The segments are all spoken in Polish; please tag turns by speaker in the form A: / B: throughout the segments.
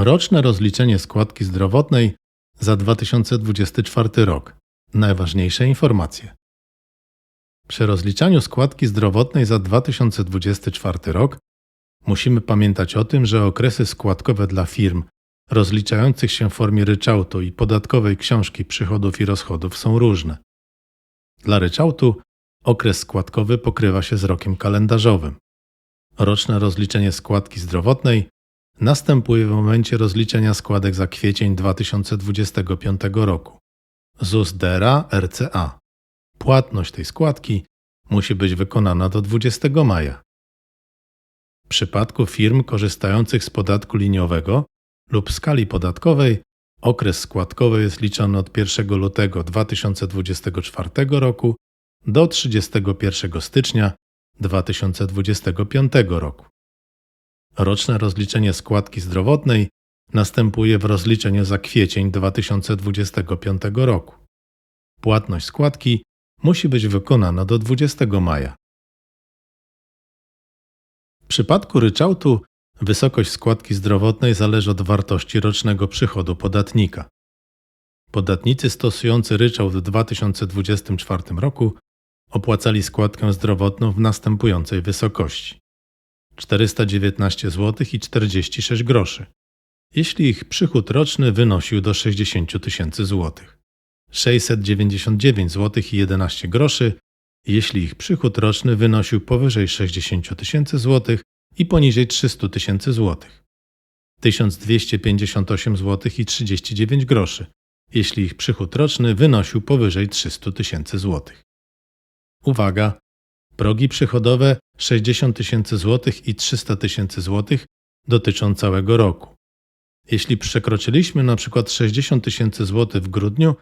A: Roczne rozliczenie składki zdrowotnej za 2024 rok. Najważniejsze informacje. Przy rozliczaniu składki zdrowotnej za 2024 rok musimy pamiętać o tym, że okresy składkowe dla firm rozliczających się w formie ryczałtu i podatkowej książki przychodów i rozchodów są różne. Dla ryczałtu okres składkowy pokrywa się z rokiem kalendarzowym. Roczne rozliczenie składki zdrowotnej następuje w momencie rozliczenia składek za kwiecień 2025 roku. ZUS DERA RCA. Płatność tej składki musi być wykonana do 20 maja. W przypadku firm korzystających z podatku liniowego lub skali podatkowej okres składkowy jest liczony od 1 lutego 2024 roku do 31 stycznia 2025 roku. Roczne rozliczenie składki zdrowotnej następuje w rozliczeniu za kwiecień 2025 roku. Płatność składki musi być wykonana do 20 maja. W przypadku ryczałtu wysokość składki zdrowotnej zależy od wartości rocznego przychodu podatnika. Podatnicy stosujący ryczałt w 2024 roku opłacali składkę zdrowotną w następującej wysokości: 419 zł i 46 groszy, jeśli ich przychód roczny wynosił do 60 tysięcy złotych. 699 zł i 11 groszy, jeśli ich przychód roczny wynosił powyżej 60 tysięcy złotych i poniżej 300 tysięcy złotych. 1258 zł i 39 groszy, jeśli ich przychód roczny wynosił powyżej 300 tysięcy złotych. Uwaga! Progi przychodowe 60 tysięcy złotych i 300 tysięcy złotych dotyczą całego roku. Jeśli przekroczyliśmy przykład 60 tysięcy złotych w grudniu,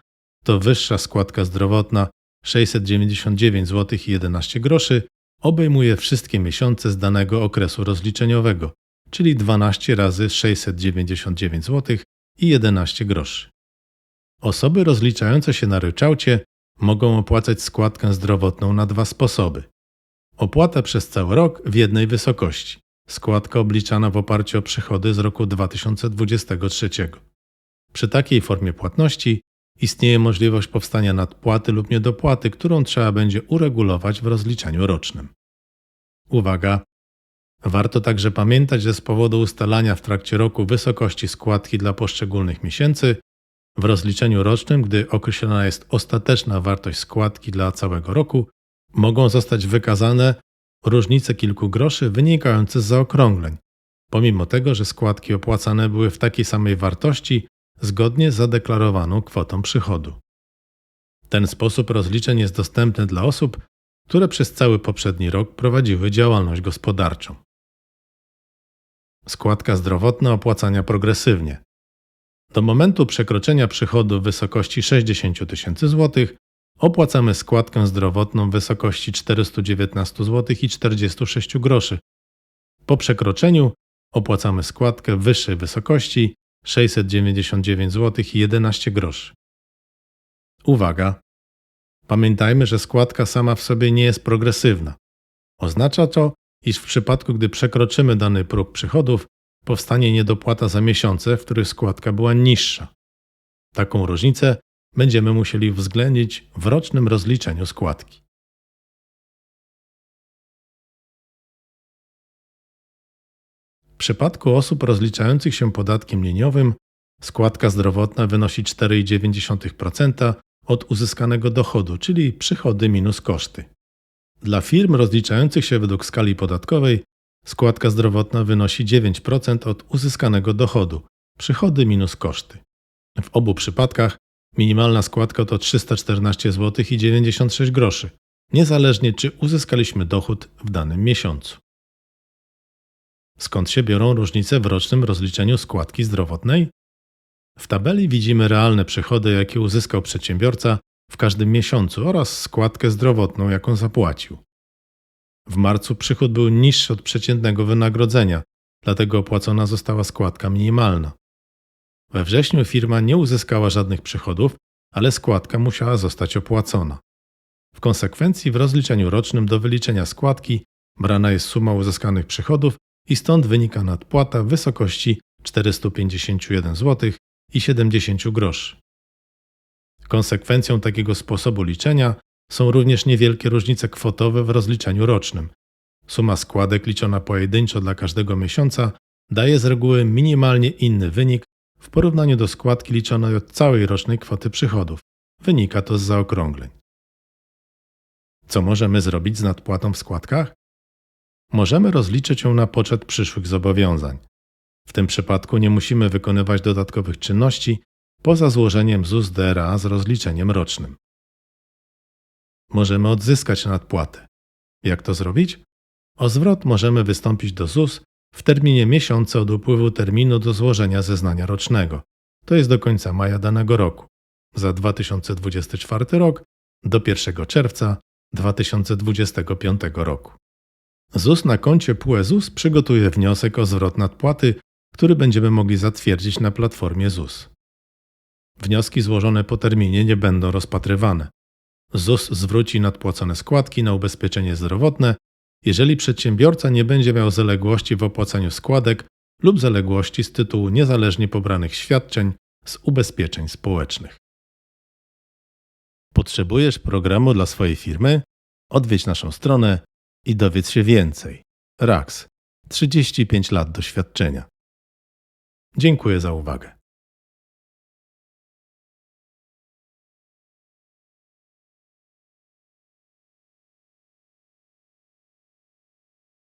A: to wyższa składka zdrowotna 699 zł i 11 groszy obejmuje wszystkie miesiące z danego okresu rozliczeniowego, czyli 12 razy 699 zł i 11 groszy. Osoby rozliczające się na ryczałcie mogą opłacać składkę zdrowotną na dwa sposoby. Opłata przez cały rok w jednej wysokości. Składka obliczana w oparciu o przychody z roku 2023. Przy takiej formie płatności istnieje możliwość powstania nadpłaty lub niedopłaty, którą trzeba będzie uregulować w rozliczeniu rocznym. Uwaga! Warto także pamiętać, że z powodu ustalania w trakcie roku wysokości składki dla poszczególnych miesięcy, w rozliczeniu rocznym, gdy określona jest ostateczna wartość składki dla całego roku, mogą zostać wykazane różnice kilku groszy wynikające z zaokrągleń, pomimo tego, że składki opłacane były w takiej samej wartości zgodnie z zadeklarowaną kwotą przychodu. Ten sposób rozliczeń jest dostępny dla osób, które przez cały poprzedni rok prowadziły działalność gospodarczą. Składka zdrowotna opłacania progresywnie. Do momentu przekroczenia przychodu w wysokości 60 tysięcy złotych opłacamy składkę zdrowotną w wysokości 419 zł i 46 groszy. Po przekroczeniu opłacamy składkę wyższej wysokości 699 zł i 11 groszy. Uwaga! Pamiętajmy, że składka sama w sobie nie jest progresywna. Oznacza to, iż w przypadku, gdy przekroczymy dany próg przychodów, powstanie niedopłata za miesiące, w których składka była niższa. Taką różnicę będziemy musieli uwzględnić w rocznym rozliczeniu składki. W przypadku osób rozliczających się podatkiem liniowym składka zdrowotna wynosi 4,9% od uzyskanego dochodu, czyli przychody minus koszty. Dla firm rozliczających się według skali podatkowej składka zdrowotna wynosi 9% od uzyskanego dochodu, przychody minus koszty. W obu przypadkach minimalna składka to 314 zł i 96 groszy, niezależnie czy uzyskaliśmy dochód w danym miesiącu. Skąd się biorą różnice w rocznym rozliczeniu składki zdrowotnej? W tabeli widzimy realne przychody, jakie uzyskał przedsiębiorca w każdym miesiącu oraz składkę zdrowotną, jaką zapłacił. W marcu przychód był niższy od przeciętnego wynagrodzenia, dlatego opłacona została składka minimalna. We wrześniu firma nie uzyskała żadnych przychodów, ale składka musiała zostać opłacona. W konsekwencji w rozliczeniu rocznym do wyliczenia składki brana jest suma uzyskanych przychodów i stąd wynika nadpłata w wysokości 451 zł i 70 groszy. Konsekwencją takiego sposobu liczenia są również niewielkie różnice kwotowe w rozliczeniu rocznym. Suma składek liczona pojedynczo dla każdego miesiąca daje z reguły minimalnie inny wynik w porównaniu do składki liczonej od całej rocznej kwoty przychodów. Wynika to z zaokrągleń. Co możemy zrobić z nadpłatą w składkach? Możemy rozliczyć ją na poczet przyszłych zobowiązań. W tym przypadku nie musimy wykonywać dodatkowych czynności poza złożeniem ZUS DRA z rozliczeniem rocznym. Możemy odzyskać nadpłatę. Jak to zrobić? O zwrot możemy wystąpić do ZUS w terminie miesiąca od upływu terminu do złożenia zeznania rocznego. To jest do końca maja danego roku. Za 2024 rok do 1 czerwca 2025 roku. ZUS na koncie PUE ZUS przygotuje wniosek o zwrot nadpłaty, który będziemy mogli zatwierdzić na platformie ZUS. Wnioski złożone po terminie nie będą rozpatrywane. ZUS zwróci nadpłacone składki na ubezpieczenie zdrowotne, jeżeli przedsiębiorca nie będzie miał zaległości w opłacaniu składek lub zaległości z tytułu niezależnie pobranych świadczeń z ubezpieczeń społecznych. Potrzebujesz programu dla swojej firmy? Odwiedź naszą stronę i dowiedz się więcej. RAX 35 lat doświadczenia. Dziękuję za uwagę.